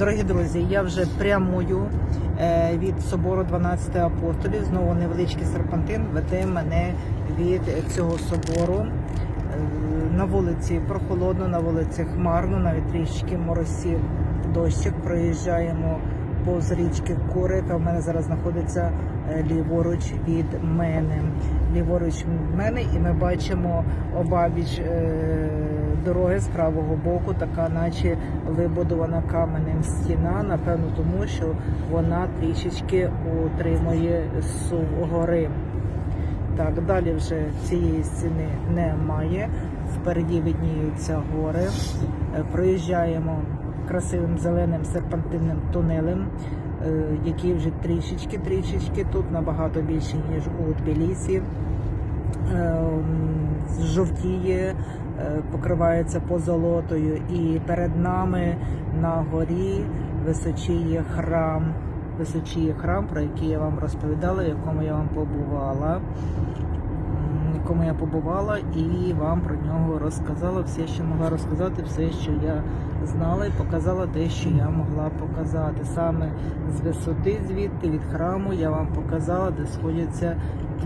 Дорогі друзі, я вже прямую е, від собору 12 апостолів. Знову невеличкий серпантин веде мене від цього собору. Е, На вулиці прохолодно, на вулиці хмарно, навіть трішки моросів дощик. Проїжджаємо повз річки Кури, яка в мене зараз знаходиться е, ліворуч від мене. Ліворуч від мене, і ми бачимо обабіч е, дороги з правого боку, така наче вибудована каменем стіна. Напевно, тому що вона трішечки утримує гори. Так, далі вже цієї стіни немає. Впереді видніються гори. Е, Проїжджаємо красивим зеленим серпантинним тунелем, е, який вже трішечки, трішечки тут набагато більше, ніж у Тбілісі. Е, Жовтіє, покривається позолотою, і перед нами на горі височіє храм. Височіє храм, про який я вам розповідала, в якому я вам побувала в якому я побувала і вам про нього розказала все, що могла розказати, все, що я знала, і показала те, що я могла показати. Саме з висоти звідти від храму я вам показала, де сходяться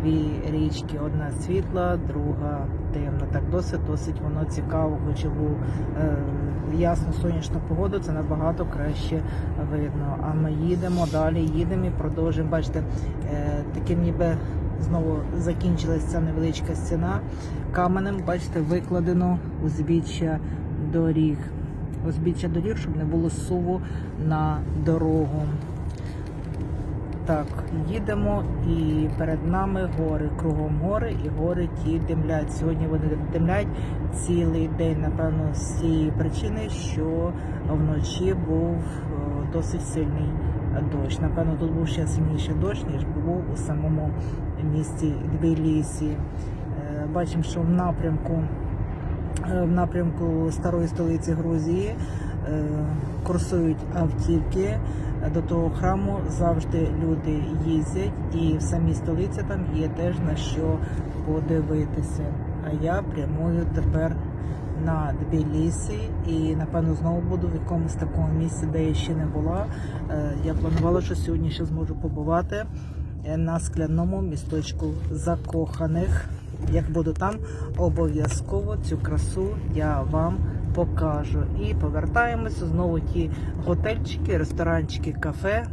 дві річки: одна світла, друга темна. Так досить досить воно цікаво, хоч і був е, ясно сонячну погоду, це набагато краще видно. А ми їдемо далі, їдемо і продовжуємо. Бачите, е, таким ніби знову закінчилася ця невеличка стіна. Каменем, бачите, викладено узбіччя доріг. Узбіччя доріг, щоб не було суву на дорогу. Так, їдемо і перед нами гори, кругом гори, і гори ті димлять. Сьогодні вони димлять цілий день, напевно, з цієї причини, що вночі був е, досить сильний дощ. Напевно, тут був ще сильніший дощ, ніж був у самому місті Тбілісі. Е, Бачимо, що в напрямку е, в напрямку старої столиці Грузії е, курсують автівки. До того храму завжди люди їздять, і в самій столиці там є теж на що подивитися. А я прямую тепер на Тбілісі і напевно знову буду в якомусь такому місці, де я ще не була. Я планувала, що сьогодні ще зможу побувати на скляному місточку закоханих. Як буду там, обов'язково цю красу я вам покажу. І повертаємося знову ті готельчики, ресторанчики, кафе.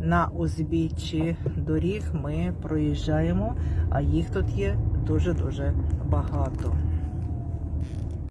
На узбіччі доріг ми проїжджаємо, а їх тут є дуже-дуже багато.